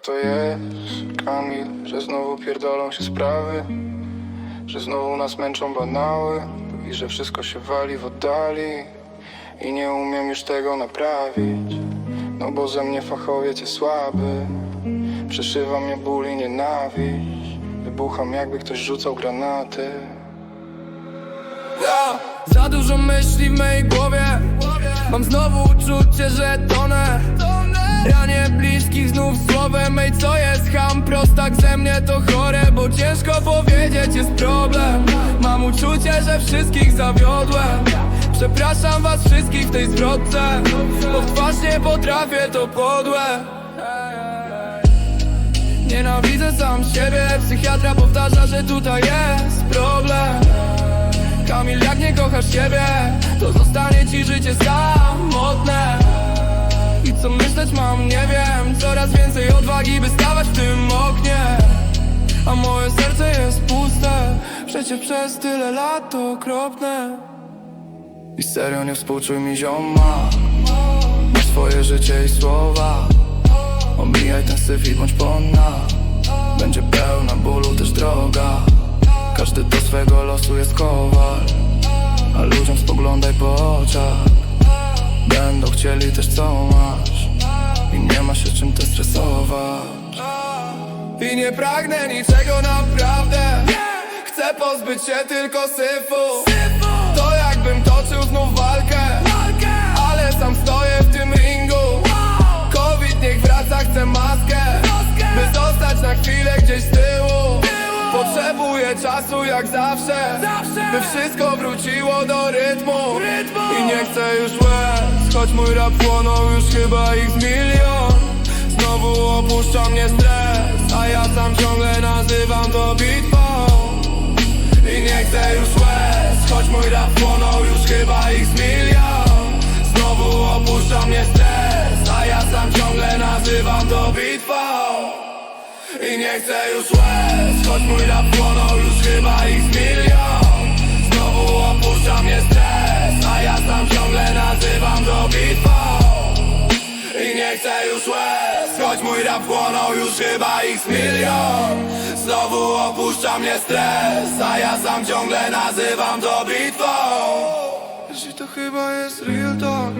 tak to jest, Kamil, że znowu pierdolą się sprawy Że znowu nas męczą banały I że wszystko się wali w oddali I nie umiem już tego naprawić. No bo ze mnie fachowiec jest słaby Przeszywa mnie ból i nienawiść. Wybucham jakby ktoś rzucał granaty. Ja, za dużo myśli w mojej głowie. Mam znowu uczucie, że ham, prostak ze mnie to chore Bo ciężko powiedzieć, jest problem. Mam uczucie, że wszystkich zawiodłem. Przepraszam was wszystkich w tej zwrotce Bo w twarz nie potrafię, to podłe Nienawidzę sam siebie. Psychiatra powtarza, że tutaj jest problem. Kamil, jak nie kochasz siebie To zostanie ci życie samotne. I co myśleć mam, nie wiem Coraz więcej odwagi, by stawać w tym oknie A moje serce jest puste Przecież przez tyle lat to okropne. I serio nie współczuj mi zioma. Masz swoje życie i słowa. Omijaj ten syf i bądź ponna Będzie pełna bólu też droga. Każdy do swego losu jest kowal. A ludziom spoglądaj po oczach. Będą chcieli też co masz I nie ma się czym te stresować. I nie pragnę niczego naprawdę. Chcę pozbyć się tylko syfu. To jakbym toczył znów walkę. Ale sam stoję w tym ringu. Covid niech wraca, chcę maskę. By zostać na chwilę gdzieś z tyłu. Potrzebuję czasu jak zawsze. By wszystko wróciło do rytmu. I nie chcę już łez Choć mój rap płonął już chyba ich milion Znowu opuszcza mnie stres A ja sam ciągle nazywam to bitwą. I nie chcę już łez Choć mój rap płonął już chyba ich z milion. Znowu opuszcza mnie stres A ja sam ciągle nazywam to bitwą. I nie chcę już łez Choć mój rap płonął już chyba ich z milion. Znowu opuszcza mnie stres A ja sam ciągle nazywam to bitwą. I nie chcę już łez Choć mój rap płonął już chyba ich milion. Znowu opuszcza mnie stres A ja sam ciągle nazywam to bitwą. Jeśli to chyba jest real talk